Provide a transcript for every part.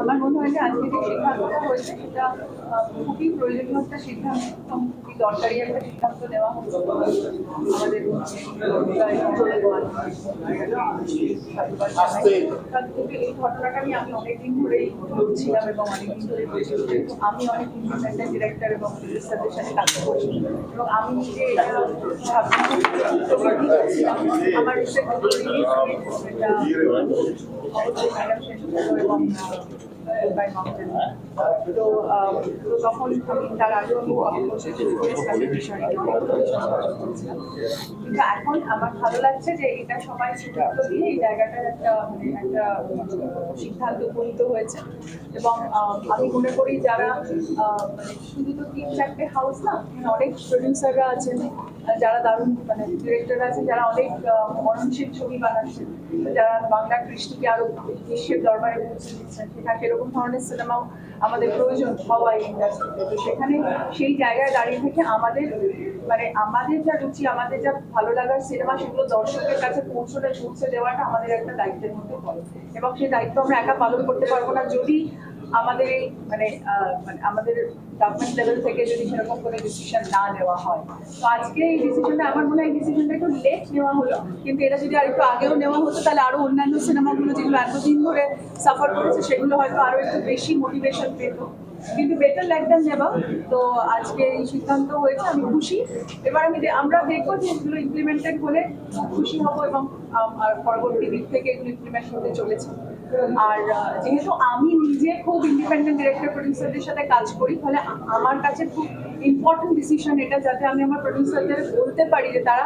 আমার মনে হয় যে আজকে যে সিদ্ধান্তটা হয়েছে সেটা খুবই প্রয়োজনীয় একটা সিদ্ধান্ত খুবই দরকারি একটা সিদ্ধান্ত নেওয়া হচ্ছে। আমাদের কিন্তু এই ঘটনাটা নিয়ে আমি অনেকদিন ধরেই ছিলাম এবং অনেকদিন ধরে আমি অনেক ইন্ডিপেন্ডেন্ট ডিরেক্টর এবং রেজিস্টারদের সাথে কাজ করছি। এবং আমি নিজে আমার রিসেন্ট কিন্তু এখন আমার ভালো লাগছে যে এটা সবাই সিদ্ধান্ত দিয়ে এই জায়গাটার একটা মানে একটা সিদ্ধান্ত উপনীত হয়েছে এবং আমি মনে করি যারা মানে শুধু তো তিন চারটে হাউস না অনেক প্রডিউসাররা আছেন যারা দারুণ মানে ডিরেক্টর আছেন যারা অনেক মননশীল ছবি বানাচ্ছেন যারা বাংলা কৃষ্টিকে আরও বিশ্বের দরবারে পৌঁছে দিচ্ছেন সেখানে সেরকম ধরনের সিনেমাও আমাদের প্রয়োজন হওয়াই ইন্ডাস্ট্রিতে তো সেখানে সেই জায়গায় দাঁড়িয়ে থেকে আমাদের মানে আমাদের যা রুচি, আমাদের যা ভালো লাগার সিনেমা সেগুলো দর্শকের কাছে পৌঁছতে পৌঁছে দেওয়াটা আমাদের একটা দায়িত্বের মধ্যে পড়ে। এবং সেই দায়িত্ব আমরা একা পালন করতে পারব না। যদি আমাদের এই মানে মানে আমাদের গভর্নমেন্ট লেভেল থেকে যদি সেরকম কোনো ডিসিশন না নেওয়া হয়। তো আজকে এই ডিসিশনটা আমার মনে হয় ডিসিশনটা একটু লেট নেওয়া হলো। কিন্তু এটা যদি আর একটু আগেও নেওয়া হতো, তাহলে আরও অন্যান্য সিনেমাগুলো যেগুলো এতদিন ধরে সাফার করেছে, সেগুলো হয়তো আরও একটু বেশি মোটিভেশন পেত। কিন্তু বেটার দ্যান নেভার তো আজকে এই সিদ্ধান্ত হয়েছে, আমি খুশি। এবার আমি আমরা দেখব যে এগুলো ইমপ্লিমেন্টেড হলে খুশি হব এবং পরবর্তী দিক থেকে এগুলো ইমপ্লিমেন্ট হতে চলেছে। আর যেহেতু আমি নিজে খুব ইন্ডিপেন্ডেন্ট ডিরেক্টর প্রডিউসারদের সাথে কাজ করি, ফলে আমার কাছে খুব ইম্পর্টেন্ট ডিসিশন এটা যাতে আমি আমার প্রডিউসারদের বলতে পারি যে তারা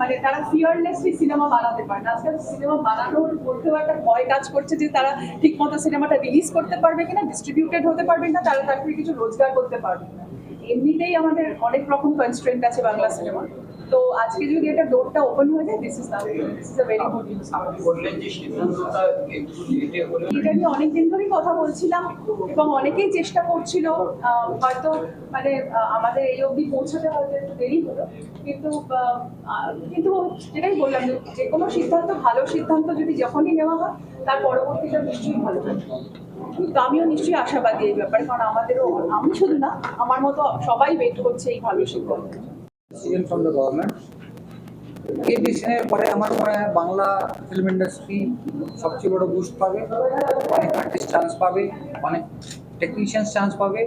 মানে তারা ফিয়ারলেসলি সিনেমা বানাতে পারে। আজকাল সিনেমা বানানোর মধ্যেও একটা ভয় কাজ করছে যে তারা ঠিকমতো সিনেমাটা রিলিজ করতে পারবে কিনা ডিস্ট্রিবিউটেড হতে পারবে না তারা তার থেকে কিছু রোজগার করতে পারবে এমনিতেই আমাদের অনেক রকম কনস্ট্রেন্ট আছে বাংলা সিনেমা তো আজকে যদি এটা ডোরটা ওপেন হয়ে যায় this is this is a very good news আপনি বললেন যে সিদ্ধান্তটা একটু লেটে হলেও এটা নিয়ে অনেকদিন ধরেই কথা বলছিলাম এবং অনেকেই চেষ্টা করছিল হয়তো মানে আমাদের এই অবধি পৌঁছাতে হয়তো একটু দেরি হলো। কিন্তু কিন্তু যেটাই বললাম যে কোনো সিদ্ধান্ত ভালো সিদ্ধান্ত যদি যখনই নেওয়া হয় তার পরবর্তীটা নিশ্চয়ই ভালো হবে। কিন্তু আমিও নিশ্চয়ই আশাবাদী এই ব্যাপারে কারণ আমাদেরও আমি শুধু না আমার মতো সবাই ওয়েট করছে এই ভালো সিদ্ধান্ত। ডিসিশন ফ্রম দ্য গভর্নমেন্ট এই ডিসিশনের পরে আমার মনে হয় বাংলা ফিল্ম ইন্ডাস্ট্রি সবচেয়ে বড় বুস্ট পাবে। অনেক আর্টিস্ট চান্স পাবে, অনেক টেকনিশিয়ানস চান্স পাবে,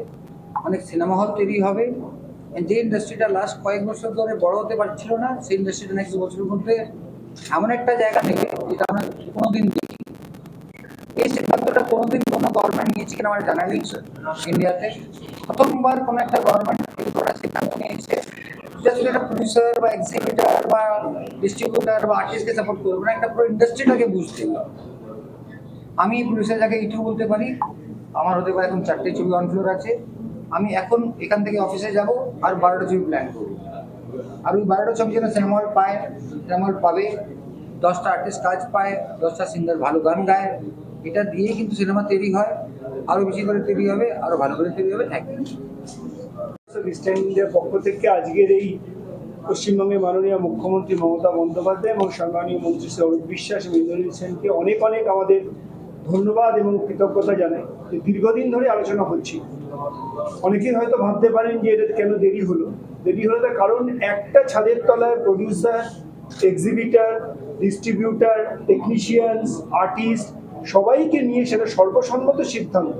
অনেক সিনেমা হল তৈরি হবে। যে ইন্ডাস্ট্রিটা লাস্ট কয়েক বছর ধরে বড় হতে পারছিল না, সেই ইন্ডাস্ট্রিটা নেক্সট বছরের মধ্যে এমন একটা জায়গা নেবে যেটা আমরা কোনোদিন দেখি এই সিদ্ধান্তটা কোনোদিন কোনো গভর্নমেন্ট নিয়েছে কিনা আমার জানা নেই ইন্ডিয়াতে প্রথমবার কোনো একটা গভর্নমেন্ট করার সিদ্ধান্ত নিয়েছে। জাস্ট একটা প্রডিউসার বা এক্সিবিটার বা ডিস্ট্রিবিউটার বা আর্টিস্টকে সাপোর্ট করব না একটা পুরো ইন্ডাস্ট্রিটাকে বুঝতে হবে আমি প্রডিউসার যাকে ইটিউ বলতে পারি, আমার হতে পারে এখন চারটে ছবি অন ফ্লোর আছে। আমি এখন এখান থেকে অফিসে যাব আর বারোটা ছবি প্ল্যান করব। আর ওই বারোটা ছবি যেন সিনেমা হল পায় সিনেমা হল পাবে, দশটা আর্টিস্ট কাজ পায়, দশটা সিঙ্গার ভালো গান গায়, এটা দিয়ে কিন্তু সিনেমা তৈরি হয়। আরও বেশি করে তৈরি হবে আরও ভালো করে তৈরি হবে থ্যাংক ইউ ইন্ডিয়ার পক্ষ থেকে আজকের এই পশ্চিমবঙ্গের মাননীয় মুখ্যমন্ত্রী মমতা বন্দ্যোপাধ্যায় এবং সম্মানীয় মন্ত্রী শ্রী অরূপ বিশ্বাস এবং ইন্দ্রজিৎ সেনকে অনেক অনেক আমাদের ধন্যবাদ এবং কৃতজ্ঞতা জানাই যে দীর্ঘদিন ধরে আলোচনা হচ্ছে। অনেকেই হয়তো ভাবতে পারেন যে এটা কেন দেরি হলো? দেরি হলো তার কারণ একটা ছাদের তলায় producer exhibitor distributor technicians artist সবাইকে নিয়ে সেটা সর্বসম্মত সিদ্ধান্ত।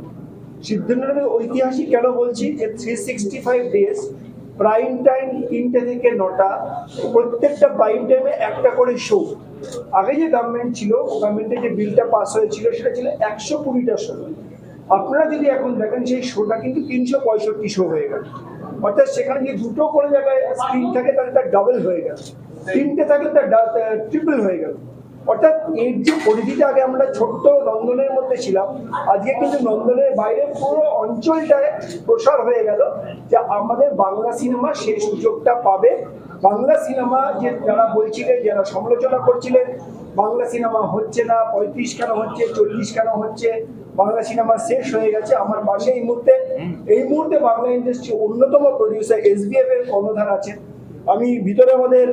সিদ্ধান্তটা ঐতিহাসিক কেন বলছি? যে three sixty five days prime time তিনটে থেকে নটা, প্রত্যেকটা প্রাইম টাইমে একটা করে শো আগে যে গভর্নমেন্ট ছিল গভর্নমেন্টের যে বিলটা পাস হয়েছিল, সেটা ছিল একশো কুড়িটা শো আপনারা যদি এখন দেখেন, সেই শোটা কিন্তু তিনশো পঁয়ষট্টি শো হয়ে গেল। অর্থাৎ সেখানে যে দুটো করে জায়গায় স্ক্রিন থাকে, তাহলে তার ডাবল হয়ে গেল। তিনটে থাকলে তার ট্রিপল হয়ে গেল। অর্থাৎ এর যে পরিধিটা আগে আমরা ছোট্ট নন্দনের মধ্যে ছিলাম, আজকে কিন্তু নন্দনের বাইরে পুরো অঞ্চলটায় প্রসার হয়ে গেল যে আমাদের বাংলা সিনেমা সেই সুযোগটা পাবে। বাংলা সিনেমা যে যারা বলছিলেন, যারা সমালোচনা করছিলেন, বাংলা সিনেমা হচ্ছে না, পঁয়ত্রিশ কেন হচ্ছে, চল্লিশ কেন হচ্ছে, বাংলা সিনেমা শেষ হয়ে গেছে আমার পাশে এই মুহূর্তে। এই মুহূর্তে বাংলা ইন্ডাস্ট্রি অন্যতম প্রডিউসার এসবিএফ এর কর্ণধার আছেন। আমি ভিতরে আমাদের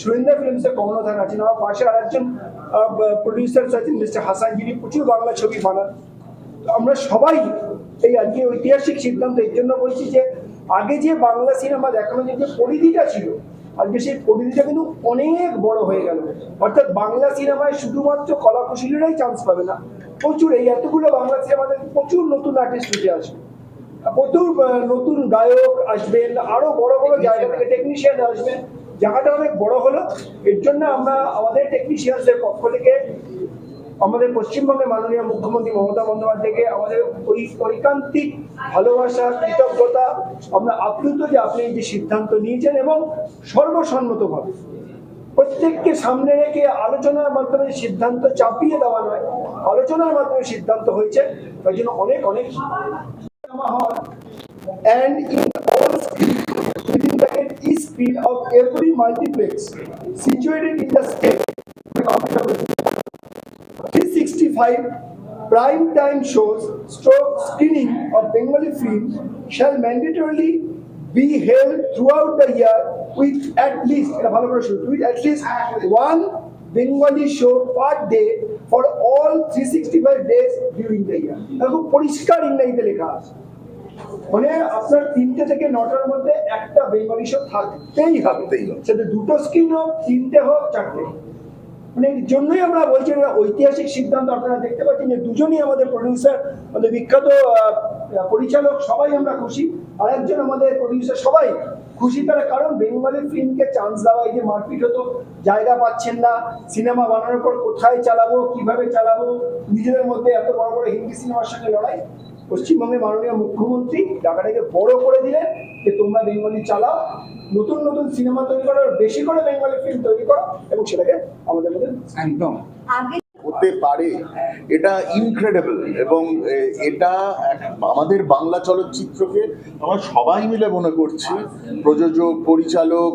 সুরেন্দ্র ফিল্মসের কর্ণধার আছেন আমার পাশে আর একজন প্রডিউসার আছেন মিস্টার হাসান যিনি প্রচুর বাংলা ছবি বানান। আমরা সবাই এই আজকে ঐতিহাসিক সিদ্ধান্ত, এর জন্য বলছি যে, আগে যে বাংলা সিনেমা দেখানো যে পরিধিটা ছিল, আজকে সেই পরিধিটা কিন্তু অনেক বড় হয়ে গেল। অর্থাৎ বাংলা সিনেমায় শুধুমাত্র কলা কুশলীরাই চান্স পাবে না। প্রচুর, এই এতগুলো বাংলা সিনেমাতে প্রচুর নতুন আর্টিস্ট উঠে আসবে। প্রচুর নতুন গায়ক আসবেন আরও বড় বড় জায়গা থেকে টেকনিশিয়ান আসবেন। জায়গাটা অনেক বড় হলো। এর জন্য আমরা আমাদের টেকনিশিয়ানদের পক্ষ থেকে আমাদের পশ্চিমবঙ্গের মাননীয় মুখ্যমন্ত্রী মমতা বন্দ্যোপাধ্যায়কে আমাদের ওই ঐকান্তিক ভালোবাসা কৃতজ্ঞতা আমরা আপ্লুত যে আপনি যে সিদ্ধান্ত নিয়েছেন এবং সর্বসম্মতভাবে প্রত্যেককে সামনে রেখে আলোচনার মাধ্যমে সিদ্ধান্ত চাপিয়ে দেওয়া নয় আলোচনার মাধ্যমে সিদ্ধান্ত হয়েছে। তাই জন্য অনেক অনেক and in all screen within the each screen of every multiplex situated in the state 365 prime time shows stroke screening of Bengali film shall mandatorily be held throughout the year with at least with at least one Bengali show per day for all 365 days during the year মানে আপনার তিনটে থেকে নটার মধ্যে একটা Bengali show থাকতেই হবে। সেটা দুটো স্ক্রিন হোক তিনটে হোক চারটে মানে এর জন্যই আমরা বলছি একটা ঐতিহাসিক সিদ্ধান্ত আপনারা দেখতে পাচ্ছেন যে দুজনই আমাদের প্রডিউসার আমাদের বিখ্যাত পরিচালক সবাই আমরা খুশি। আর একজন আমাদের প্রডিউসার সবাই খুশি। তার কারণ বেঙ্গলি ফিল্মকে চান্স দেওয়া এই যে মারপিট হতো। জায়গা পাচ্ছেন না সিনেমা বানানোর পর কোথায় চালাবো কীভাবে চালাবো নিজেদের মধ্যে এত বড় বড় হিন্দি সিনেমার সঙ্গে লড়াই। পশ্চিমবঙ্গের মাননীয় মুখ্যমন্ত্রী টাকাটাকে বড় করে দিলেন যে তোমরা বেঙ্গলি চালাও নতুন নতুন সিনেমা তৈরি করো বেশি করে বেঙ্গলি ফিল্ম তৈরি করো এবং সেটাকে আমাদের মধ্যে একদম। আগে হতে পারে এটা ইনক্রেডিবল এবং এটা আমাদের বাংলা চলচ্চিত্রকে আমরা সবাই মিলে মনে করছি প্রযোজক পরিচালক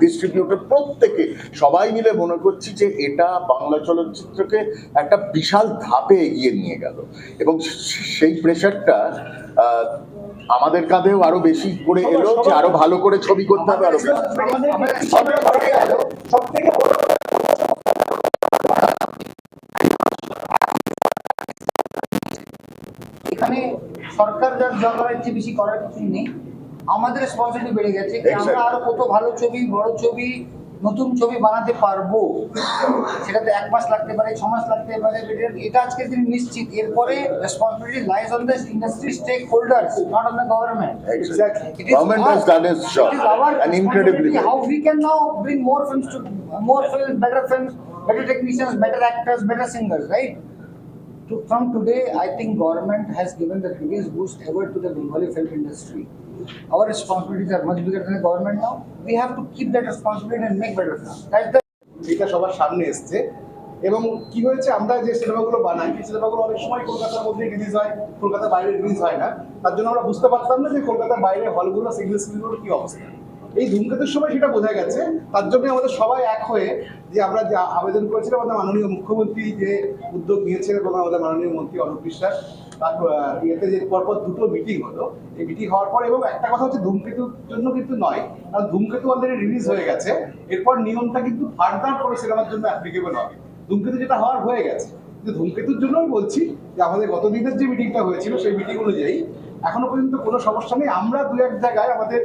ডিস্ট্রিবিউটর প্রত্যেকে সবাই মিলে মনে করছি যে এটা বাংলা চলচ্চিত্রকে একটা বিশাল ধাপে এগিয়ে নিয়ে গেল এবং সেই প্রেশারটা আমাদের কাঁধেও আরও বেশি করে এলো যে আরও ভালো করে ছবি করতে হবে আরও সব থেকে সরকার যার দরকারের চেয়ে বেশি করার কিছু নেই আমাদের রেসপন্সিবিলিটি বেড়ে গেছে যে আমরা আরও কত ভালো ছবি বড় ছবি নতুন ছবি বানাতে পারব সেটাতে এক মাস লাগতে পারে ছ মাস লাগতে পারে এটা- আজকের দিন নিশ্চিত এরপরে responsibility lies on the industry stakeholders not on the government Exactly. It is Government us. has done its job It is our and incredibly responsibility well. How we can now bring more films to more films, To, from today, I think government has given the biggest boost ever to the Bengali film industry. Our responsibilities are much bigger than the government now. We have to keep that responsibility and make better films. That's the এটা সবার সামনে এসছে এবং কি হয়েছে আমরা যে সিনেমাগুলো বানাই সেই সিনেমাগুলো অনেক সময় কলকাতার মধ্যে রিলিজ হয় কলকাতার বাইরে রিলিজ হয় না তার জন্য আমরা বুঝতে পারতাম না যে কলকাতার বাইরে হলগুলো সিঙ্গেল স্ক্রিনগুলোর কি অবস্থা এই ধূমকেতুর সময় সেটা বোঝা গেছে। তার জন্য আমাদের সবাই এক হয়ে যে আমরা যে আবেদন করেছিলাম আমাদের মাননীয় মুখ্যমন্ত্রী যে উদ্যোগ নিয়েছেন এবং আমাদের মাননীয় মন্ত্রী অরূপ বিশ্বাস তার আহ, ইয়েতে যে পরপর দুটো মিটিং হলো এই মিটিং হওয়ার পর এবং একটা কথা হচ্ছে ধূমকেতুর জন্য কিন্তু নয় কারণ ধূমকেতু অলরেডি রিলিজ হয়ে গেছে। এরপর নিয়মটা কিন্তু ফার্দার করে সিনেমার জন্য অ্যাপ্লিকেবল হবে। ধূমকেতু যেটা হওয়ার হয়ে গেছে। কিন্তু ধূমকেতুর জন্যই বলছি যে আমাদের গত দিনের যে মিটিংটা হয়েছিল সেই মিটিং অনুযায়ী এখনও পর্যন্ত কোনো সমস্যা নেই। আমরা দু এক জায়গায় আমাদের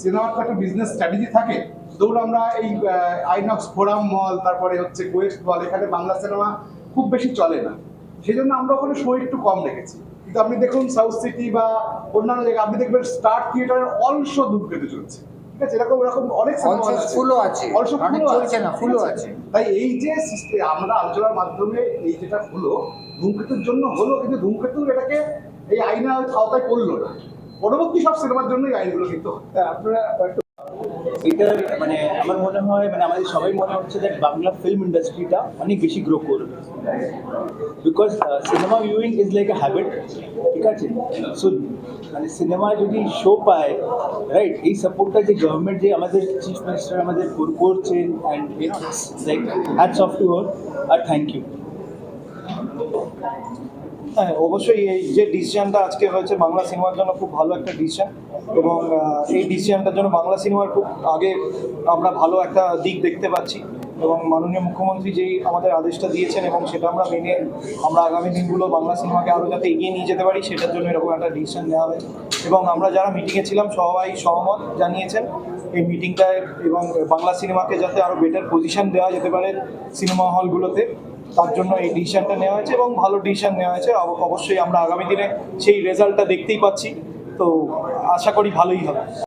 সিনেমার বিজনেস স্ট্র্যাটেজি থাকে। ধরুন আমরা এই আইনক্স ফোরাম মল তারপরে হচ্ছে কোয়েস্ট মল এখানে বাংলা সিনেমা খুব বেশি চলে না। সেই জন্য আমরা ওখানে শো একটু কম রেখেছি কিন্তু আপনি দেখুন সাউথ সিটি বা অন্যান্য জায়গায় আপনি দেখবেন স্টার থিয়েটারের অলস ধূমকেতু চলছে। ঠিক আছে? এরকম এরকম অনেক সিনেমা Also আছে। ফুলও আছে। Also ফুলও চলছে না, ফুলও আছে? তাই এই যে আমরা আলোচনার মাধ্যমে এই যেটা হলো ধূমকেতুর জন্য হলো কিন্তু ধূমকেতু এটাকে এই আইনের আওতায় করল না। পরবর্তী সব সিনেমার জন্য এই আইনগুলো কিন্তু। আপনারা একটু মানে আমার মনে হয় মানে আমাদের সবাই মনে হচ্ছে যে বাংলা ফিল্ম ইন্ডাস্ট্রিটা অনেক বেশি গ্রো করবে। Because cinema viewing is like a habit ঠিক আছে? সো মানে সিনেমা যদি শো পায় রাইট এই সাপোর্টটা যে গভর্নমেন্ট যে আমাদের চিফ মিনিস্টার আমাদের কর- করছেন and like hats off to হোর আর থ্যাংক ইউ হ্যাঁ অবশ্যই এই যে ডিসিশনটা আজকে হয়েছে বাংলা সিনেমার জন্য খুব ভালো একটা ডিসিশন এবং এই ডিসিশনটার জন্য বাংলা সিনেমার খুব আগে আমরা ভালো একটা দিক দেখতে পাচ্ছি এবং মাননীয় মুখ্যমন্ত্রী যেই আমাদের আদেশটা দিয়েছেন এবং সেটা আমরা মেনে, আমরা আগামী দিনগুলো বাংলা সিনেমাকে আরও যাতে এগিয়ে নিয়ে যেতে পারি, সেটার জন্য এরকম একটা ডিসিশন নেওয়া হয়েছে এবং আমরা যারা মিটিংয়ে ছিলাম সবাই সহমত জানিয়েছেন এই মিটিংটায় এবং বাংলা সিনেমাকে যাতে আরও বেটার পজিশন দেওয়া যেতে পারে সিনেমা হলগুলোতে তার জন্য এই ডিসিশনটা নেওয়া হয়েছে এবং ভালো ডিসিশন নেওয়া হয়েছে। অবশ্যই আমরা আগামী দিনে সেই রেজাল্টটা দেখতেই পাচ্ছি। তো আশা করি ভালোই হবে।